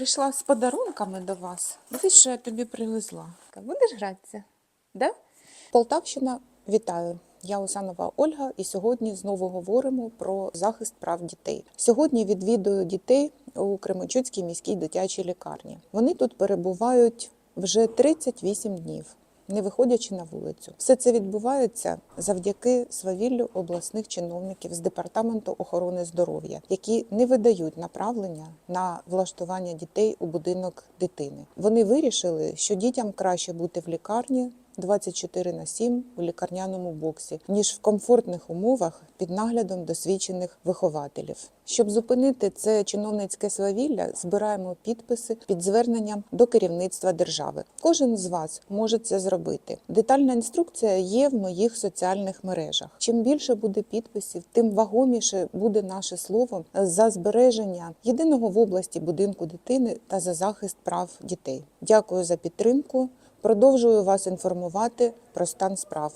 прийшла з подарунками до вас. Дивись, що я тобі привезла. Будеш гратися? Да? Полтавщина, вітаю. Я Усанова Ольга, і сьогодні знову говоримо про захист прав дітей. Сьогодні відвідую дітей у Кременчуцькій міській дитячій лікарні. Вони тут перебувають вже 38 днів. Не виходячи на вулицю, все це відбувається завдяки свавіллю обласних чиновників з департаменту охорони здоров'я, які не видають направлення на влаштування дітей у будинок дитини. Вони вирішили, що дітям краще бути в лікарні 24 на 7 у лікарняному боксі, ніж в комфортних умовах під наглядом досвідчених вихователів. Щоб зупинити це чиновницьке свавілля, збираємо підписи під зверненням до керівництва держави. Кожен з вас може це зробити. Детальна інструкція є в моїх соціальних мережах. Чим більше буде підписів, тим вагоміше буде наше слово за збереження єдиного в області будинку дитини та за захист прав дітей. Дякую за підтримку. Продовжую вас інформувати про стан справ.